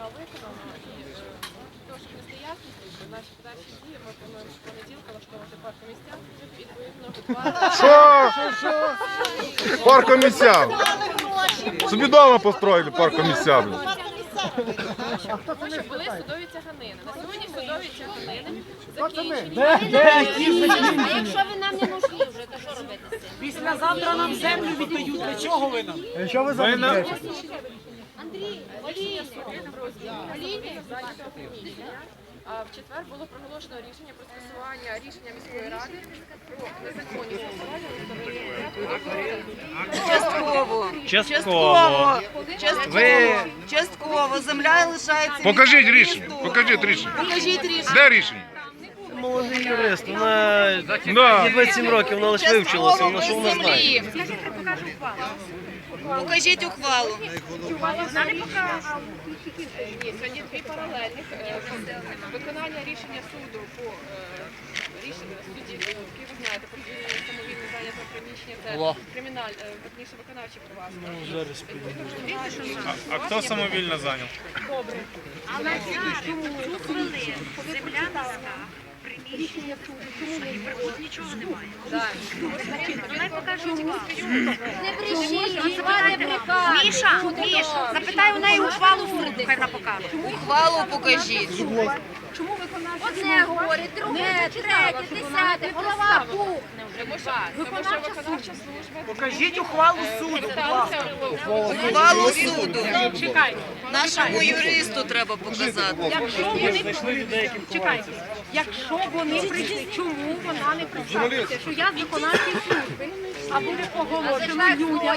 рішення виконано і е, для того, щоб не ясності, то наші подальші дії ми плануємо з понеділка влаштовувати паркомістя, відповідно готувати Що? Паркомісця. Собі вдома построїли тому, що були судові тяганини. На сьогодні судові тяганини закінчені. А якщо ви нам не нужні вже, то що робити з цим? Післязавтра нам землю віддають. Для чого ви нам? Що ви А в четвер було проголошено рішення про скасування рішення міської ради про скасування Частково. Частково. Частково. Ви- Частково. Земля лишається. Покажіть рішення. Покажіть рішення. Покажіть рішення. Де рішення? Молодий юрист, вона Да. їй 27 років, вона лише вивчилася, вона що вона знає. Покажіть ухвалу. Ні, сьогодні дві паралельних е, виконання рішення суду по е, рішенню судді, який ви знаєте, про звільнення самовільно зайнятого приміщення, це криміналь, е, верніше виконавче провадження. А хто самовільно зайняв? Але цю земля приміщення чому тут нічого немає. Давай покажемо. Не брешіть, не брехати. Міша, Міша, запитай у неї ухвалу хай вона покаже. Ухвалу покажіть. Одне говорить, друге, третє, десяте, голова що виконавча служба Покажіть ухвалу суду. Ухвалу суду. Нашому юристу треба показати. Якщо вони чекайте, якщо вони прийшли, чому вона не представиться, що я з виконавчої служби, а буде оголошено людям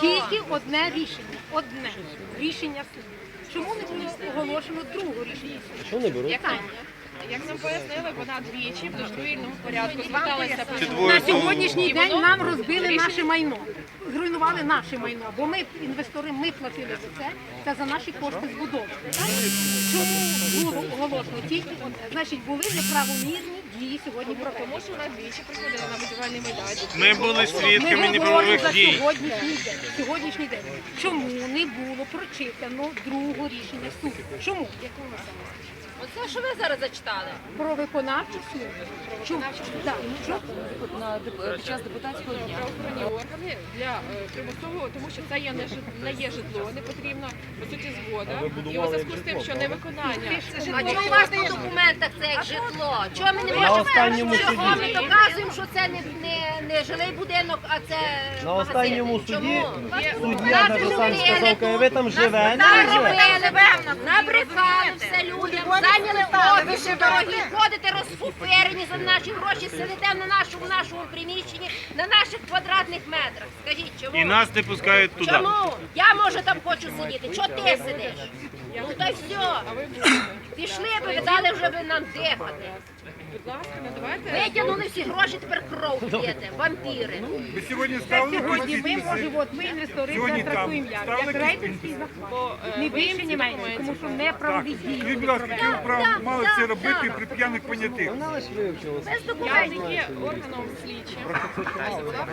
тільки одне рішення, одне. Рішення суду. Чому не було оголошено другого рішення суду? Що не беруть? Як нам пояснили, вона двічі в добровільному порядку зверталася На сьогоднішній день нам розбили наше майно, зруйнували наше майно, бо ми, інвестори, ми платили за це, це за наші кошти збудови. Так? Чому було оголошено тільки? Значить, були неправомірні дії сьогодні про Тому що вона двічі приходила на будівельний майданчик. Ми були Ми свідками говоримо неправових за дій. сьогоднішній день. Сьогоднішній день. Чому не було прочитано другого рішення суду? Чому? Оце що ви зараз зачитали? Про виконавчу службу. Чому? Так. Чому? Під час депутатського дня. Правоохоронні для е, примусового, тому що це є не житло, не є житло, не потрібна по суті згода. І у зв'язку з тим, що невиконання. А чому у вас на документах це як житло? Чого ми не можемо? Чого ми доказуємо, що це не, не, не жилий будинок, а це На останньому суді суддя сам сказав, ви там живе, не живе. Наробили, набрехали все людям, зайняли офіси дорогі, ходите розфуферені за наші гроші, сидите на нашому, нашому приміщенні, на наших квадратних метрах. Скажіть, чому? І нас не пускають туди. Чому? Я може там хочу сидіти. Чого ти сидиш? Ну та й все. Пішли би, ви дали вже би нам дихати. будь ласка, надавайте Витягнули всі гроші, тепер кров п'єте, вампіри. Ви сьогодні Це ставили сьогодні ми можемо, от ми інвестори Сьогодні там як, ставили як підписи? захват. Не більше, ні менше, тому що Так. неправові дії. Скажіть, будь ласка, які ви прав мали це робити при п'яних понятих? Вона лише вивчилася. Без Я документів. не є органом слідчим.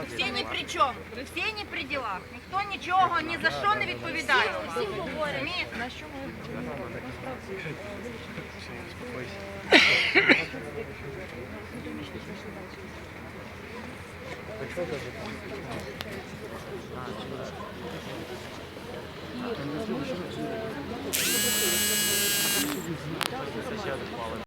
Всі ні при чому. Всі ні при ділах. Ніхто нічого ні за що не відповідає. Всі говорять. Все, успокойся. А что это? А,